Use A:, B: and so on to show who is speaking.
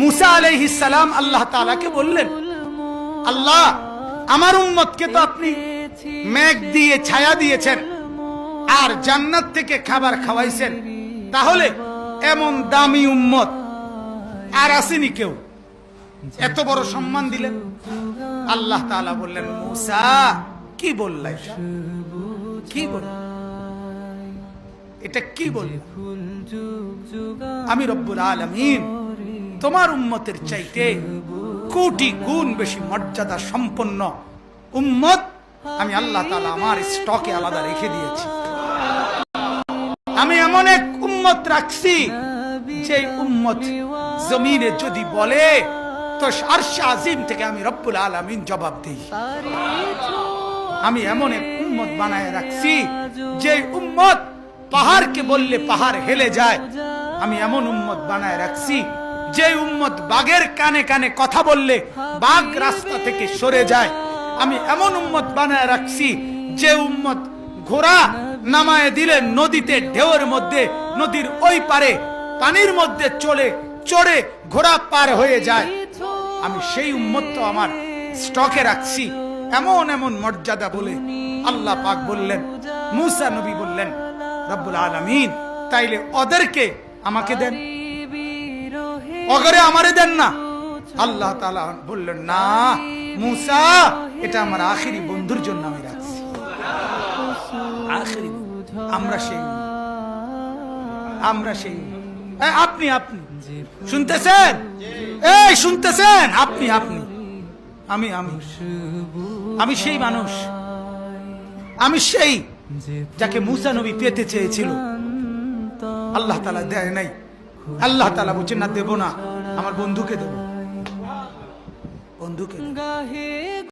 A: মুসা আলাইহিস সালাম আল্লাহ তাআলাকে বললেন, আল্লাহ, আমার উম্মতকে তো আপনি মেঘ দিয়ে ছায়া দিয়েছেন আর জান্নাত থেকে খাবার খাওয়াইছেন। তাহলে এমন দামি উম্মত আর আসেনি কেউ। এত বড় সম্মান দিলেন। আল্লাহ তাআলা বললেন, মুসা, কি বললাই? কি বল? এটা কি বল আমি রব্বুল আলামিন তোমার উম্মতের চাইতে কোটি গুণ বেশি মর্যাদা সম্পন্ন উম্মত আমি আল্লাহ তালা আমার স্টকে আলাদা রেখে দিয়েছি। আমি এমন এক উম্মত রাখছি যে উম্মত জমিনে যদি বলে, তো আরশে আজিম থেকে আমি রব্বুল আলামিন জবাব দিই। আমি এমন এক উম্মত বানায় রাখছি যে উম্মত পাহাড়কে বললে পাহাড় হেলে যায়। আমি এমন উম্মত বানায় রাখছি যে উম্মত বাঘের কানে কানে কথা বললে বাঘ রাস্তা থেকে সরে যায়। আমি এমন উম্মত বানায় রাখছি যে উম্মত ঘোড়া নামায় দিলে নদীতে ঢেউয়ের মধ্যে, নদীর ওই পারে পানির মধ্যে চলে, চড়ে ঘোড়া পার হয়ে যায়। আমি সেই উম্মত তো আমার স্টকে রাখছি। এমন এমন মর্যাদা বলে আল্লাহ পাক বললেন, মুসা নবী বললেন, রব্বুল আলামিন, তাইলে ওদেরকে আমাকে দেন। অগরে আমারে দেন না। আল্লাহ তালা বললেন, না, মুসা, এটা আমার আখিরি বন্ধুর জন্য আমি রাখছি। আমরা সেই আমরা সেই আপনি আপনি। শুনতেছেন? এই, শুনতেছেন? আপনি আপনি। আমি আমি। আমি সেই মানুষ। আমি সেই যাকে মুসা নবী পেতে চেয়েছিল। আল্লাহ তালা দেয় নাই। আল্লাহ তালা বলছেন না দেব না আমার বন্ধুকে দেব। বন্ধুকে